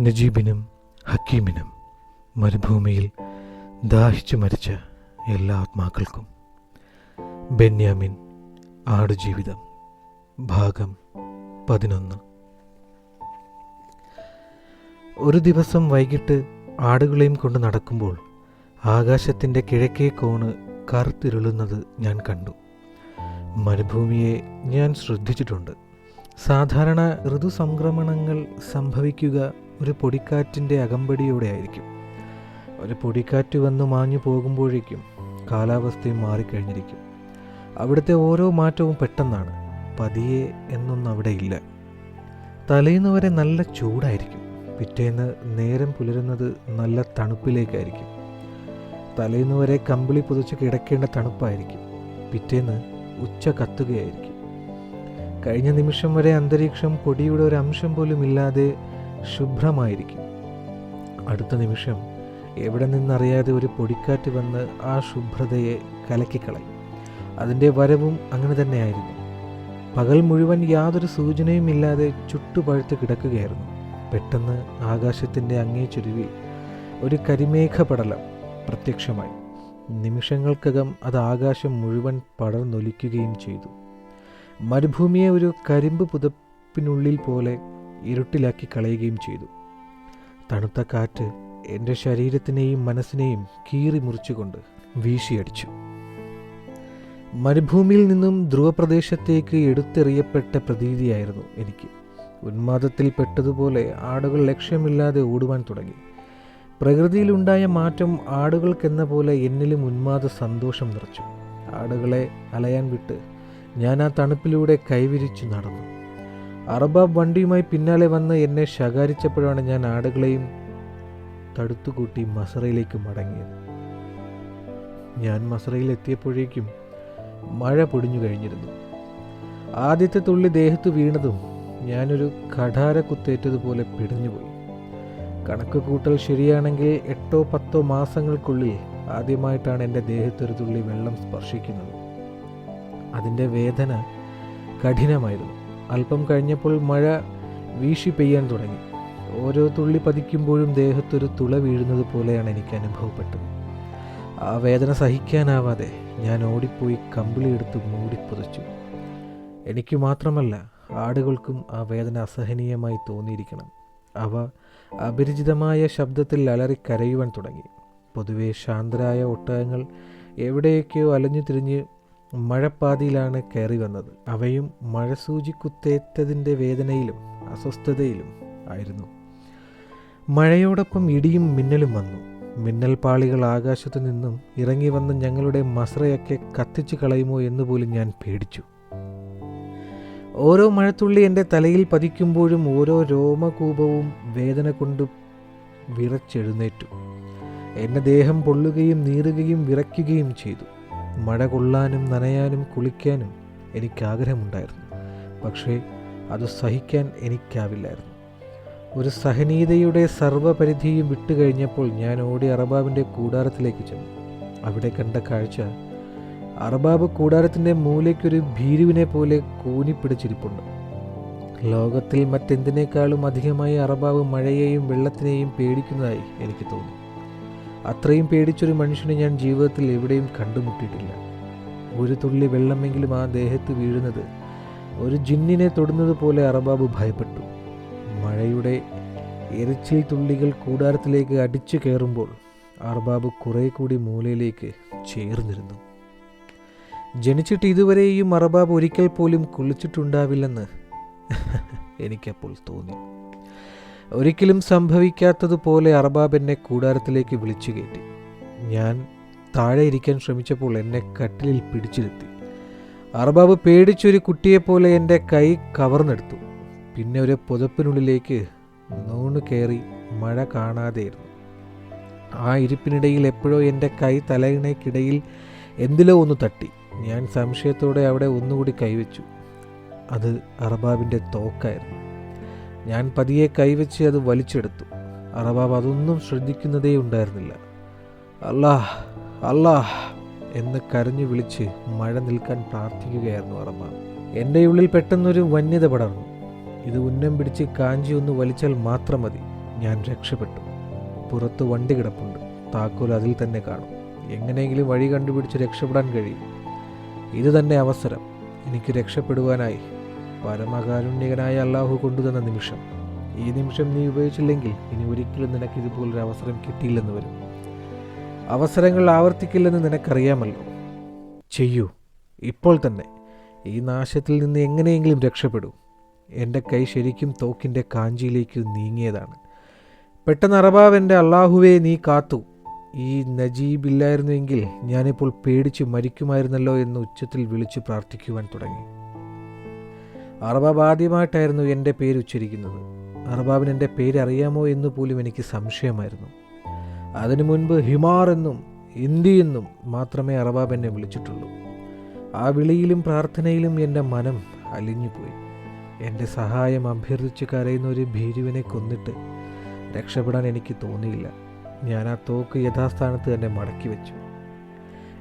നജീബിനും ഹക്കീമിനും മരുഭൂമിയിൽ ദാഹിച്ചു മരിച്ച എല്ലാ ആത്മാക്കൾക്കും ബെന്യാമിൻ ആടുജീവിതം ഭാഗം പതിനൊന്ന്. ഒരു ദിവസം വൈകിട്ട് ആടുകളെയും കൊണ്ട് നടക്കുമ്പോൾ ആകാശത്തിന്റെ കിഴക്കേ കോണ് കറുത്തിരുളുന്നത് ഞാൻ കണ്ടു. മരുഭൂമിയെ ഞാൻ ശ്രദ്ധിച്ചിട്ടുണ്ട്. സാധാരണ ഋതുസംക്രമണങ്ങൾ സംഭവിക്കുക ഒരു പൊടിക്കാറ്റിന്റെ അകമ്പടിയോടെ ആയിരിക്കും. ഒരു പൊടിക്കാറ്റ് വന്ന് മാഞ്ഞു പോകുമ്പോഴേക്കും കാലാവസ്ഥയും മാറിക്കഴിഞ്ഞിരിക്കും. അവിടുത്തെ ഓരോ മാറ്റവും പെട്ടെന്നാണ്. പതിയെ എന്നൊന്നും അവിടെ ഇല്ല. തലേന്ന് വരെ നല്ല ചൂടായിരിക്കും. പിറ്റേന്ന് നേരം പുലരുന്നത് നല്ല തണുപ്പിലേക്കായിരിക്കും. തലേന്ന് വരെ കമ്പിളി പുതച്ച് കിടക്കേണ്ട തണുപ്പായിരിക്കും. പിറ്റേന്ന് ഉച്ച കത്തുകയായിരിക്കും. കഴിഞ്ഞ നിമിഷം വരെ അന്തരീക്ഷം പൊടിയുടെ ഒരു അംശം പോലും ഇല്ലാതെ ശുഭ്രമായിരിക്കും. അടുത്ത നിമിഷം എവിടെ നിന്നറിയാതെ ഒരു പൊടിക്കാറ്റ് വന്ന് ആ ശുഭ്രതയെ കലക്കിക്കളയും. അതിന്റെ വരവും അങ്ങനെ തന്നെയായിരുന്നു. പകൽ മുഴുവൻ യാതൊരു സൂചനയും ഇല്ലാതെ ചുട്ടുപഴുത്ത് കിടക്കുകയായിരുന്നു. പെട്ടെന്ന് ആകാശത്തിന്റെ അങ്ങേ ചുരുവിൽ ഒരു കരിമേഘ പടലം പ്രത്യക്ഷമായി. നിമിഷങ്ങൾക്കകം അത് ആകാശം മുഴുവൻ പടർന്നൊലിക്കുകയും ചെയ്തു. മരുഭൂമിയെ ഒരു കരിമ്പ് പുതപ്പിനുള്ളിൽ പോലെ ഇരുട്ടിലാക്കി കളയുകയും ചെയ്തു. തണുത്ത കാറ്റ് എന്റെ ശരീരത്തിനെയും മനസ്സിനെയും കീറി മുറിച്ചുകൊണ്ട് വീശിയടിച്ചു. മരുഭൂമിയിൽ നിന്നും ധ്രുവപ്രദേശത്തേക്ക് എടുത്തെറിയപ്പെട്ട പ്രതീതിയായിരുന്നു എനിക്ക്. ഉന്മാദത്തിൽ പെട്ടതുപോലെ ആടുകൾ ലക്ഷ്യമില്ലാതെ ഓടുവാൻ തുടങ്ങി. പ്രകൃതിയിലുണ്ടായ മാറ്റം ആടുകൾക്കെന്ന പോലെ എന്നിലും ഉന്മാദ സന്തോഷം നിറച്ചു. ആടുകളെ അലയാൻ വിട്ട് ഞാൻ ആ തണുപ്പിലൂടെ കൈവിരിച്ചു നടന്നു. അറബാബ് വണ്ടിയുമായി പിന്നാലെ വന്ന് എന്നെ ശകാരിച്ചപ്പോഴാണ് ഞാൻ ആടുകളെയും തടുത്തുകൂട്ടി മസറയിലേക്ക് മടങ്ങിയത്. ഞാൻ മസറയിൽ എത്തിയപ്പോഴേക്കും മഴ പൊടിഞ്ഞു കഴിഞ്ഞിരുന്നു. ആദ്യത്തെ തുള്ളി ദേഹത്ത് വീണതും ഞാനൊരു കഠാര കുത്തേറ്റതുപോലെ പിടഞ്ഞുപോയി. കണക്ക് കൂട്ടൽ ശരിയാണെങ്കിൽ എട്ടോ പത്തോ മാസങ്ങൾക്കുള്ളിൽ ആദ്യമായിട്ടാണ് എന്റെ ദേഹത്തൊരു തുള്ളി വെള്ളം സ്പർശിക്കുന്നത്. അതിന്റെ വേദന കഠിനമായിരുന്നു. അല്പം കഴിഞ്ഞപ്പോൾ മഴ വീശി പെയ്യാൻ തുടങ്ങി. ഓരോ തുള്ളി പതിക്കുമ്പോഴും ദേഹത്തൊരു തുള വീഴുന്നത് പോലെയാണ് എനിക്ക് അനുഭവപ്പെട്ടത്. ആ വേദന സഹിക്കാനാവാതെ ഞാൻ ഓടിപ്പോയി കമ്പിളിയെടുത്ത് മൂടിപ്പുതച്ചു എനിക്ക് മാത്രമല്ല ആടുകൾക്കും ആ വേദന അസഹനീയമായി തോന്നിയിരിക്കണം. അവ അപരിചിതമായ ശബ്ദത്തിൽ അലറി കരയുവാൻ തുടങ്ങി. പൊതുവെ ശാന്തരായ ഒട്ടകങ്ങൾ എവിടെയൊക്കെയോ അലഞ്ഞു തിരിഞ്ഞ് മഴപ്പാതിയിലാണ് കയറി വന്നത്. അവയും മഴസൂചി കുത്തേറ്റതിന്റെ വേദനയിലും അസ്വസ്ഥതയിലും ആയിരുന്നു. മഴയോടൊപ്പം ഇടിയും മിന്നലും വന്നു. മിന്നൽ പാളികൾ ആകാശത്തു നിന്നും ഇറങ്ങി വന്ന് ഞങ്ങളുടെ മസറയൊക്കെ കത്തിച്ചു കളയുമോ എന്ന് പോലും ഞാൻ പേടിച്ചു. ഓരോ മഴത്തുള്ളി എന്റെ തലയിൽ പതിക്കുമ്പോഴും ഓരോ രോമകൂപവും വേദന കൊണ്ട് വിറച്ചെഴുന്നേറ്റു. എന്റെ ദേഹം പൊള്ളുകയും നീറുകയും വിറയ്ക്കുകയും ചെയ്തു. മഴ കൊള്ളാനും നനയാനും കുളിക്കാനും എനിക്ക് ആഗ്രഹമുണ്ടായിരുന്നു പക്ഷേ അത് സഹിക്കാൻ എനിക്കാവില്ലായിരുന്നു. ഒരു സഹനീയതയുടെ സർവപരിധിയും വിട്ടുകഴിഞ്ഞപ്പോൾ ഞാൻ ഓടി അറബാബിന്റെ കൂടാരത്തിലേക്ക് ചെന്നു. അവിടെ കണ്ട കാഴ്ച അറബാബ് കൂടാരത്തിന്റെ മൂലയ്ക്കൊരു ഭീരുവിനെ പോലെ കൂനിപ്പിടിച്ചിരിപ്പുണ്ട്. ലോകത്തിൽ മറ്റെന്തിനേക്കാളും അധികമായി അറബാബ് മഴയെയും വെള്ളത്തിനെയും പേടിക്കുന്നതായി എനിക്ക് തോന്നി. അത്രയും പേടിച്ചൊരു മനുഷ്യനെ ഞാൻ ജീവിതത്തിൽ എവിടെയും കണ്ടുമുട്ടിയിട്ടില്ല. ഒരു തുള്ളി വെള്ളമെങ്കിലും ആ ദേഹത്ത് വീഴുന്നത് ഒരു ജിന്നിനെ തൊടുന്നത് പോലെ അറബാബ് ഭയപ്പെട്ടു. മഴയുടെ എരിച്ചിൽ തുള്ളികൾ കൂടാരത്തിലേക്ക് അടിച്ചു കയറുമ്പോൾ അർബാബ് കുറെ കൂടി മൂലയിലേക്ക് ചേർന്നിരുന്നു. ജനിച്ചിട്ട് ഇതുവരെയും അറബാബ് ഒരിക്കൽ പോലും കുളിച്ചിട്ടുണ്ടാവില്ലെന്ന് എനിക്കപ്പോൾ തോന്നി. ഒരിക്കലും സംഭവിക്കാത്തതുപോലെ അറബാബ് എന്നെ കൂടാരത്തിലേക്ക് വിളിച്ചു കയറ്റി. ഞാൻ താഴെ ഇരിക്കാൻ ശ്രമിച്ചപ്പോൾ എന്നെ കട്ടിലിൽ പിടിച്ചിരുത്തി. അറബാബ് പേടിച്ചൊരു കുട്ടിയെപ്പോലെ എന്റെ കൈ കവർന്നെടുത്തു. പിന്നെ ഒരു പുതപ്പിനുള്ളിലേക്ക് നൂണ് കയറി മഴ കാണാതെയിരുന്നു. ആ ഇരിപ്പിനിടയിൽ എപ്പോഴോ എന്റെ കൈ തലയിണയ്ക്കിടയിൽ എന്തിലോ ഒന്ന് തട്ടി. ഞാൻ സംശയത്തോടെ അവിടെ ഒന്നുകൂടി കൈവച്ചു. അത് അറബാബിന്റെ തോക്കായിരുന്നു. ഞാൻ പതിയെ കൈവച്ച് അത് വലിച്ചെടുത്തു. അറബാബ് അതൊന്നും ശ്രദ്ധിക്കുന്നതേ ഉണ്ടായിരുന്നില്ല. അല്ലാഹ് അല്ലാഹ് എന്ന് കരഞ്ഞു വിളിച്ച് മഴ നിൽക്കാൻ പ്രാർത്ഥിക്കുകയായിരുന്നു അറബാബ്. എന്റെ ഉള്ളിൽ പെട്ടെന്നൊരു വന്യത പടർന്നു. ഇത് ഉന്നം പിടിച്ച് കാഞ്ചി ഒന്ന് വലിച്ചാൽ മാത്രം മതി. ഞാൻ രക്ഷപ്പെട്ടു. പുറത്ത് വണ്ടി കിടപ്പുണ്ട്. താക്കോൽ അതിൽ തന്നെ കാണും. എങ്ങനെയെങ്കിലും വഴി കണ്ടുപിടിച്ച് രക്ഷപ്പെടാൻ കഴിയും. ഇത് തന്നെ അവസരം. എനിക്ക് രക്ഷപ്പെടുവാനായി. പരമകാരുണ്യകനായ അള്ളാഹു കൊണ്ടുതന്ന നിമിഷം. ഈ നിമിഷം നീ ഉപയോഗിച്ചില്ലെങ്കിൽ ഇനി ഒരിക്കലും നിനക്ക് ഇതുപോലൊരു അവസരം കിട്ടിയില്ലെന്ന് വരും. അവസരങ്ങൾ ആവർത്തിക്കില്ലെന്ന് നിനക്കറിയാമല്ലോ. ചെയ്യൂ. ഇപ്പോൾ തന്നെ. ഈ നാശത്തിൽ നിന്ന് എങ്ങനെയെങ്കിലും രക്ഷപ്പെടൂ. എന്റെ കൈ ശരിക്കും തോക്കിന്റെ കാഞ്ചിയിലേക്ക് നീങ്ങിയതാണ്. പെട്ടെന്ന് അറബാവ് എന്റെ അള്ളാഹുവെ നീ കാത്തു. ഈ നജീബ് ഇല്ലായിരുന്നുവെങ്കിൽ ഞാനിപ്പോൾ പേടിച്ച് മരിക്കുമായിരുന്നല്ലോ എന്ന് ഉച്ചത്തിൽ വിളിച്ചു പ്രാർത്ഥിക്കുവാൻ തുടങ്ങി. അറബാബ് ആദ്യമായിട്ടായിരുന്നു എന്റെ പേര് ഉച്ചരിക്കുന്നത്. അറബാബിന് എന്റെ പേര് അറിയാമോ എന്ന് പോലും എനിക്ക് സംശയമായിരുന്നു. അതിനു മുൻപ് ഹിമാർ എന്നും ഇന്ത്യ എന്നും മാത്രമേ അറബാബ് എന്നെ വിളിച്ചിട്ടുള്ളൂ. ആ വിളിയിലും പ്രാർത്ഥനയിലും എന്റെ മനം അലിഞ്ഞുപോയി. എന്റെ സഹായം അഭ്യർത്ഥിച്ച് കരയുന്ന ഒരു ഭീരുവിനെ കൊന്നിട്ട് രക്ഷപ്പെടാൻ എനിക്ക് തോന്നിയില്ല. ഞാൻ ആ തോക്ക് യഥാസ്ഥാനത്ത് തന്നെ മടക്കി വെച്ചു.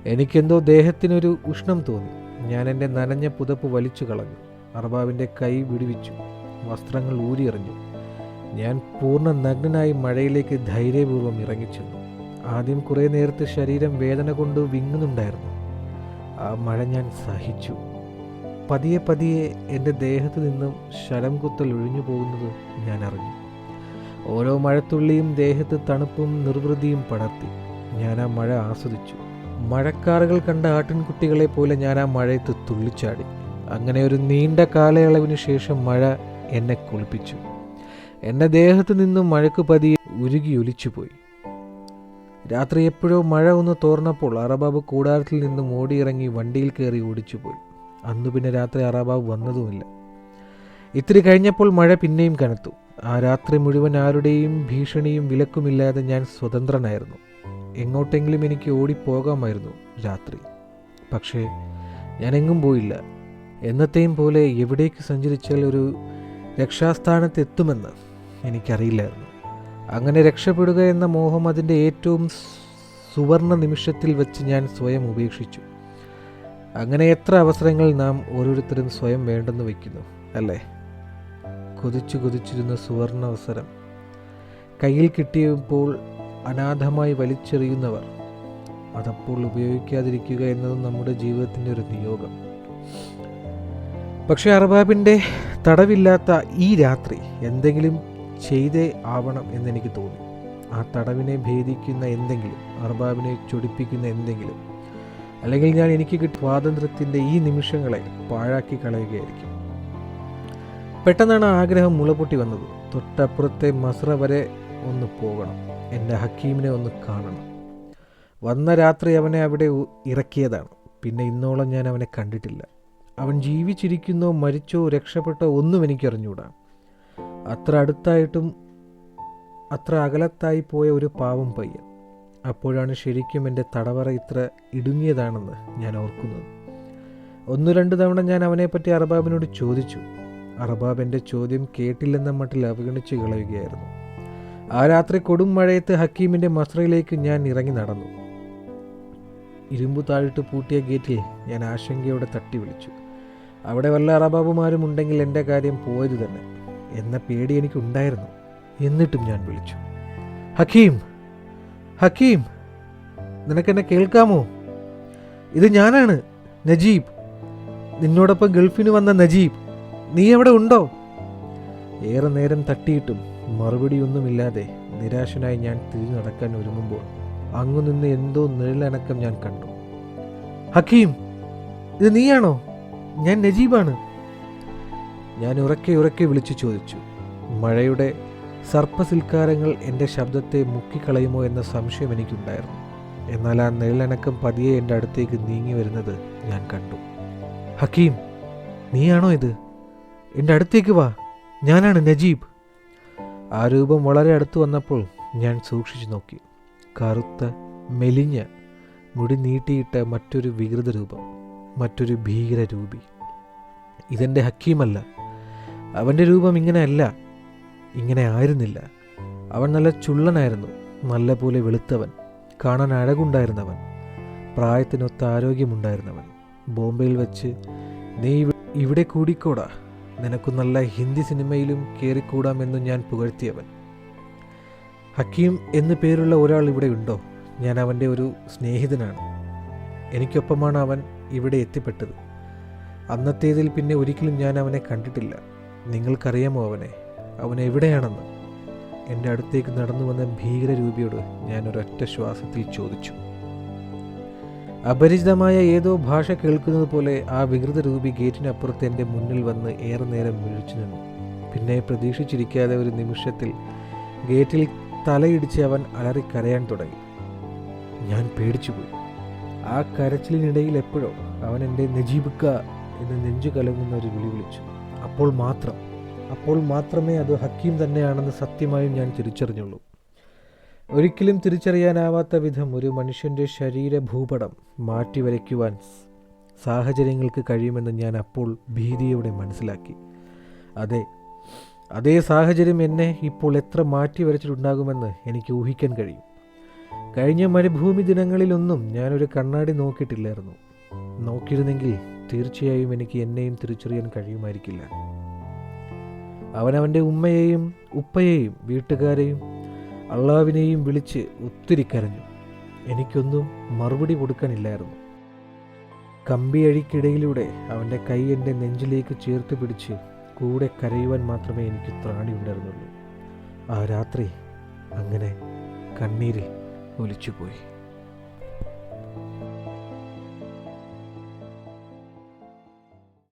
എനിക്കെന്തോ ദേഹത്തിനൊരു ഉഷ്ണം തോന്നി. ഞാൻ എന്റെ നനഞ്ഞ പുതപ്പ് വലിച്ചു കളഞ്ഞു. അറബാബിന്റെ കൈ വിടുവിച്ചു. വസ്ത്രങ്ങൾ ഊരിയെറിഞ്ഞു. ഞാൻ പൂർണ നഗ്നനായി മഴയിലേക്ക് ധൈര്യപൂർവം ഇറങ്ങിച്ചെന്നു. ആദ്യം കുറേ നേരത്തെ ശരീരം വേദന കൊണ്ട് വിങ്ങുന്നുണ്ടായിരുന്നു. ആ മഴ ഞാൻ സഹിച്ചു. പതിയെ പതിയെ എന്റെ ദേഹത്തു നിന്നും ശരം കുത്തൽ ഒഴിഞ്ഞു പോകുന്നത് ഞാൻ അറിഞ്ഞു. ഓരോ മഴത്തുള്ളിയും ദേഹത്ത് തണുപ്പും നിർവൃതിയും പടർത്തി. ഞാൻ ആ മഴ ആസ്വദിച്ചു. മഴക്കാറുകൾ കണ്ട ആട്ടിൻകുട്ടികളെ പോലെ ഞാൻ ആ മഴയത്ത് തുള്ളിച്ചാടി. അങ്ങനെ ഒരു നീണ്ട കാലയളവിന് ശേഷം മഴ എന്നെ കുളിപ്പിച്ചു. എന്നെ ദേഹത്ത് നിന്നും മഴക്ക് പതിയെ ഉരുകി ഒലിച്ചുപോയി. രാത്രി എപ്പോഴോ മഴ ഒന്ന് തോർന്നപ്പോൾ അറബാബ് കൂടാരത്തിൽ നിന്നും ഓടിയിറങ്ങി വണ്ടിയിൽ കയറി ഓടിച്ചുപോയി. അന്നു പിന്നെ രാത്രി അറബാബ് വന്നതുമില്ല. ഇത്തിരി കഴിഞ്ഞപ്പോൾ മഴ പിന്നെയും കനത്തു. ആ രാത്രി മുഴുവൻ ആരുടെയും ഭീഷണിയും വിലക്കുമില്ലാതെ ഞാൻ സ്വതന്ത്രനായിരുന്നു. എങ്ങോട്ടെങ്കിലും എനിക്ക് ഓടിപ്പോകാമായിരുന്നു രാത്രി. പക്ഷേ ഞാൻ എങ്ങും പോയില്ല. എന്നത്തെയും പോലെ എവിടേക്ക് സഞ്ചരിച്ചാൽ ഒരു രക്ഷാസ്ഥാനത്ത് എത്തുമെന്ന് എനിക്കറിയില്ലായിരുന്നു അങ്ങനെ രക്ഷപ്പെടുക എന്ന മോഹം അതിന്റെ ഏറ്റവും സുവർണ നിമിഷത്തിൽ വെച്ച് ഞാൻ സ്വയം ഉപേക്ഷിച്ചു. അങ്ങനെ എത്ര അവസരങ്ങൾ നാം ഓരോരുത്തരും സ്വയം വേണ്ടെന്ന് വയ്ക്കുന്നു അല്ലേ? കൊതിച്ചു കൊതിച്ചിരുന്ന സുവർണ അവസരം. കയ്യിൽ കിട്ടിയപ്പോൾ അനാഥമായി വലിച്ചെറിയുന്നവർ. അതപ്പോൾ ഉപയോഗിക്കാതിരിക്കുക എന്നതും നമ്മുടെ ജീവിതത്തിന്റെ ഒരു നിയോഗം. പക്ഷേ അർബാബിന്റെ തടവില്ലാത്ത ഈ രാത്രി എന്തെങ്കിലും ചെയ്തേ ആവണം എന്നെനിക്ക് തോന്നി. ആ തടവിനെ ഭേദിക്കുന്ന എന്തെങ്കിലും അറബാബിനെ ചൊടിപ്പിക്കുന്ന എന്തെങ്കിലും അല്ലെങ്കിൽ ഞാൻ എനിക്ക് കിട്ടിയ സ്വാതന്ത്ര്യത്തിന്റെ ഈ നിമിഷങ്ങളെ പാഴാക്കി കളയുകയായിരിക്കും. പെട്ടെന്നാണ് ആഗ്രഹം മുളപൊട്ടി വന്നത്. തൊട്ടപ്പുറത്തെ മസ്ര വരെ ഒന്ന് പോകണം. എന്റെ ഹക്കീമിനെ ഒന്ന് കാണണം. വന്ന രാത്രി അവനെ അവിടെ ഇറക്കിയതാണ്. പിന്നെ ഇന്നോളം ഞാൻ അവനെ കണ്ടിട്ടില്ല. അവൻ ജീവിച്ചിരിക്കുന്നോ മരിച്ചോ രക്ഷപ്പെട്ടോ ഒന്നും എനിക്കറിഞ്ഞൂടാ. അത്ര അടുത്തായിട്ടും അത്ര അകലത്തായി പോയ ഒരു പാവം പയ്യൻ. അപ്പോഴാണ് ശരിക്കും എന്റെ തടവറ ഇത്ര ഇടുങ്ങിയതാണെന്ന് ഞാൻ ഓർക്കുന്നത്. ഒന്നു രണ്ട് തവണ ഞാൻ അവനെപ്പറ്റി അറബാബിനോട് ചോദിച്ചു. അറബാബ് എന്റെ ചോദ്യം കേട്ടില്ലെന്ന മട്ടിൽ അവഗണിച്ച് കളയുകയായിരുന്നു. ആ രാത്രി കൊടും മഴയത്ത് ഹക്കീമിന്റെ മസ്രയിലേക്ക് ഞാൻ ഇറങ്ങി നടന്നു. ഇരുമ്പു താഴിട്ട് പൂട്ടിയ ഗേറ്റിൽ ഞാൻ ആശങ്കയോടെ തട്ടി വിളിച്ചു. അവിടെ വല്ല അറബാബുമാരും ഉണ്ടെങ്കിൽ എന്റെ കാര്യം പോയത് തന്നെ. എന്ന പേടി എനിക്കുണ്ടായിരുന്നു. എന്നിട്ടും ഞാൻ വിളിച്ചു. ഹക്കീം ഹക്കീം നിനക്കെന്നെ കേൾക്കാമോ? ഇത് ഞാനാണ് നജീബ്. നിന്നോടൊപ്പം ഗൾഫിന് വന്ന നജീബ്. നീ എവിടെ ഉണ്ടോ? ഏറെ നേരം തട്ടിയിട്ടും മറുപടിയൊന്നുമില്ലാതെ നിരാശനായി ഞാൻ തിരിഞ്ഞു നടക്കാൻ ഒരുങ്ങുമ്പോൾ അങ്ങു നിന്ന് എന്തോ നിഴലനക്കം ഞാൻ കണ്ടു. ഹക്കീം ഇത് നീയാണോ? ഞാൻ നജീബാണ്. ഞാൻ ഉറക്കെ ഉറക്കെ വിളിച്ചു ചോദിച്ചു മഴയുടെ സർപ്പസിൽക്കാരങ്ങൾ എന്റെ ശബ്ദത്തെ മുക്കിക്കളയുമോ എന്ന സംശയം എനിക്കുണ്ടായിരുന്നു. എന്നാൽ ആ നിഴലനക്കം പതിയെ എന്റെ അടുത്തേക്ക് നീങ്ങി വരുന്നത് ഞാൻ കണ്ടു. ഹക്കീം നീയാണോ ഇത്? എന്റെ അടുത്തേക്ക് വാ ഞാനാണ് നജീബ്. ആ രൂപം വളരെ അടുത്ത് വന്നപ്പോൾ ഞാൻ സൂക്ഷിച്ചു നോക്കി. കറുത്ത മെലിഞ്ഞ മുടി നീട്ടിയിട്ട മറ്റൊരു വികൃത രൂപം. മറ്റൊരു ഭീകരരൂപി. ഇതെന്റെ ഹക്കീമല്ല. അവന്റെ രൂപം ഇങ്ങനെയല്ല. ഇങ്ങനെ ആയിരുന്നില്ല. അവൻ നല്ല ചുള്ളനായിരുന്നു. നല്ല പോലെ വെളുത്തവൻ. കാണാൻ അഴകുണ്ടായിരുന്നവൻ. പ്രായത്തിനൊത്ത ആരോഗ്യമുണ്ടായിരുന്നവൻ. ബോംബെയിൽ വെച്ച് നീ ഇവിടെ കൂടിക്കോടാ. നിനക്ക് നല്ല ഹിന്ദി സിനിമയിലും കയറിക്കൂടാമെന്നും ഞാൻ പുകഴ്ത്തിയവൻ. ഹക്കീം എന്നു പേരുള്ള ഒരാൾ ഇവിടെ ഉണ്ടോ? ഞാൻ അവന്റെ ഒരു സ്നേഹിതനാണ്. എനിക്കൊപ്പമാണ് അവൻ ഇവിടെ എത്തിപ്പെട്ടത്. അന്നത്തേതിൽ പിന്നെ ഒരിക്കലും ഞാൻ അവനെ കണ്ടിട്ടില്ല. നിങ്ങൾക്കറിയാമോ അവനെ? അവൻ എവിടെയാണെന്ന്? എന്റെ അടുത്തേക്ക് നടന്നു വന്ന ഭീകരരൂപിയോട് ഞാൻ ഒരൊറ്റ ശ്വാസത്തിൽ ചോദിച്ചു. അപരിചിതമായ ഏതോ ഭാഷ കേൾക്കുന്നത് പോലെ ആ വികൃത രൂപി ഗേറ്റിനപ്പുറത്ത് എന്റെ മുന്നിൽ വന്ന് ഏറെ നേരം വീഴ്ച നിന്നു. പിന്നെ പ്രതീക്ഷിച്ചിരിക്കാതെ ഒരു നിമിഷത്തിൽ ഗേറ്റിൽ തലയിടിച്ച് അവൻ അലറിക്കരയാൻ തുടങ്ങി. ഞാൻ പേടിച്ചുപോയി. ആ കരച്ചിലിനിടയിൽ എപ്പോഴോ അവൻ എന്റെ നജീബിക്ക എന്ന് നെഞ്ചു കലങ്ങുന്ന ഒരു വിളി വിളിച്ചു. അപ്പോൾ മാത്രം അപ്പോൾ മാത്രമേ അത് ഹക്കീം തന്നെയാണെന്ന് സത്യമായും ഞാൻ തിരിച്ചറിഞ്ഞുള്ളൂ. ഒരിക്കലും തിരിച്ചറിയാനാവാത്ത വിധം ഒരു മനുഷ്യന്റെ ശരീര ഭൂപടം മാറ്റി വരയ്ക്കുവാൻ സാഹചര്യങ്ങൾക്ക് കഴിയുമെന്ന് ഞാൻ അപ്പോൾ ഭീതിയോടെ മനസ്സിലാക്കി. അതെ അതേ സാഹചര്യം എന്നെ ഇപ്പോൾ എത്ര മാറ്റി വരച്ചിട്ടുണ്ടാകുമെന്ന് എനിക്ക് ഊഹിക്കാൻ കഴിയും. കഴിഞ്ഞ മരുഭൂമി ദിനങ്ങളിലൊന്നും ഞാനൊരു കണ്ണാടി നോക്കിയിട്ടില്ലായിരുന്നു. നോക്കിയിരുന്നെങ്കിൽ തീർച്ചയായും എനിക്ക് എന്നെയും തിരിച്ചറിയാൻ കഴിയുമായിരിക്കില്ല. അവനവന്റെ ഉമ്മയെയും ഉപ്പയെയും വീട്ടുകാരെയും അള്ളാവിനെയും വിളിച്ച് ഒത്തിരി കരഞ്ഞു. എനിക്കൊന്നും മറുപടി കൊടുക്കാനില്ലായിരുന്നു. കമ്പിയഴിക്കിടയിലൂടെ അവന്റെ കൈ എന്റെ നെഞ്ചിലേക്ക് ചേർത്ത് പിടിച്ച് കൂടെ കരയുവാൻ മാത്രമേ എനിക്ക് ത്രാണി ഉണ്ടായിരുന്നുള്ളൂ. ആ രാത്രി അങ്ങനെ കണ്ണീരിൽ ഒലിച്ചുപോയി